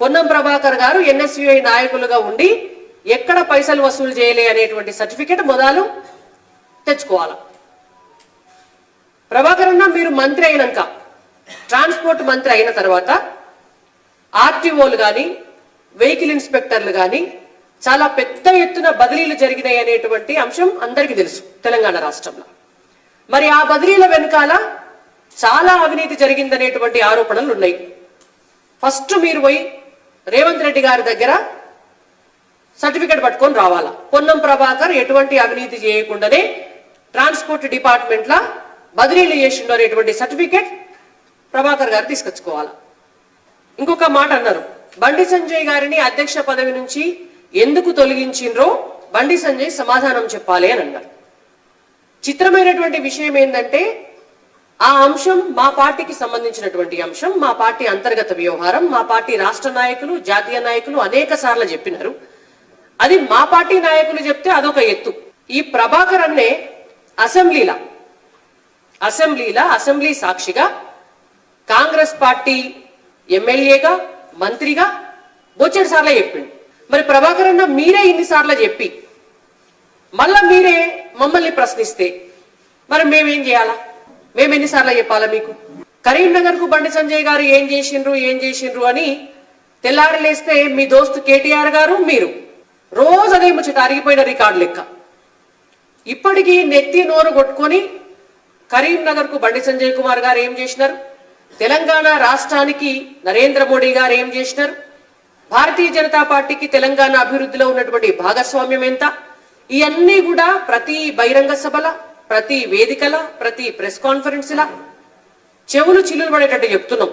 పొన్నం ప్రభాకర్ గారు ఎన్ఎస్యుఐ నాయకులుగా ఉండి ఎక్కడ పైసలు వసూలు చేయలే అనేటువంటి సర్టిఫికెట్ మొదలు తెచ్చుకోవాల. ప్రభాకర్ అన్న మీరు మంత్రి అయినాక ట్రాన్స్పోర్ట్ మంత్రి అయిన తర్వాత ఆర్టీఓలు కానీ వెహికల్ ఇన్స్పెక్టర్లు కానీ చాలా పెద్ద ఎత్తున బదిలీలు జరిగినాయి అనేటువంటి అంశం అందరికీ తెలుసు తెలంగాణ రాష్ట్రంలో. మరి ఆ బదిలీల వెనకాల చాలా అవినీతి జరిగిందనేటువంటి ఆరోపణలు ఉన్నాయి. ఫస్ట్ మీరు పోయి రేవంత్ రెడ్డి గారి దగ్గర సర్టిఫికెట్ పట్టుకొని రావాలా? పొన్నం ప్రభాకర్ ఎటువంటి అవినీతి చేయకుండానే ట్రాన్స్పోర్ట్ డిపార్ట్మెంట్ లా బదిలీలు చేసిండు అనేటువంటి సర్టిఫికెట్ ప్రభాకర్ గారు తీసుకొచ్చుకోవాలి? ఇంకొక మాట అన్నారు. బండి సంజయ్ గారిని అధ్యక్ష పదవి నుంచి ఎందుకు తొలగించిండ్రో బండి సంజయ్ సమాధానం చెప్పాలి అని అన్నారు. చిత్రమైనటువంటి విషయం ఏంటంటే ఆ అంశం మా పార్టీకి సంబంధించినటువంటి అంశం. మా పార్టీ అంతర్గత వ్యవహారం. మా పార్టీ రాష్ట్ర నాయకులు జాతీయ నాయకులు అనేక సార్లు చెప్పినారు. అది మా పార్టీ నాయకులు చెప్తే అదొక ఎత్తు. ఈ ప్రభాకర్ అన్నే అసెంబ్లీలా అసెంబ్లీలా అసెంబ్లీ సాక్షిగా కాంగ్రెస్ పార్టీ ఎమ్మెల్యేగా మంత్రిగా బొచ్చెడు సార్లు చెప్పిండు. మరి ప్రభాకర్ అన్న మీరే ఇన్నిసార్లు చెప్పి మళ్ళా మీరే మమ్మల్ని ప్రశ్నిస్తే మరి మేమేం చేయాలా? మేము ఎన్నిసార్లు చెప్పాలా మీకు? కరీంనగర్కు బండి సంజయ్ గారు ఏం చేసిండ్రు ఏం చేసిండ్రు అని తెల్లారి లేస్తే మీ దోస్తు కేటీఆర్ గారు మీరు. రోజు అదే ముచ్చట అరిగిపోయిన రికార్డు లెక్క. ఇప్పటికీ నెత్తి నోరు కొట్టుకొని కరీంనగర్కు బండి సంజయ్ కుమార్ గారు ఏం చేసినారు? తెలంగాణ రాష్ట్రానికి నరేంద్ర మోడీ గారు ఏం చేసినారు? భారతీయ జనతా పార్టీకి తెలంగాణ అభివృద్ధిలో ఉన్నటువంటి భాగస్వామ్యం ఎంత? ఇవన్నీ కూడా ప్రతి బహిరంగ సభల ప్రతి వేదికల ప్రతి ప్రెస్ కాన్ఫరెన్స్ల చెవులు చిల్లులు పడేటట్టు చెప్తున్నాం.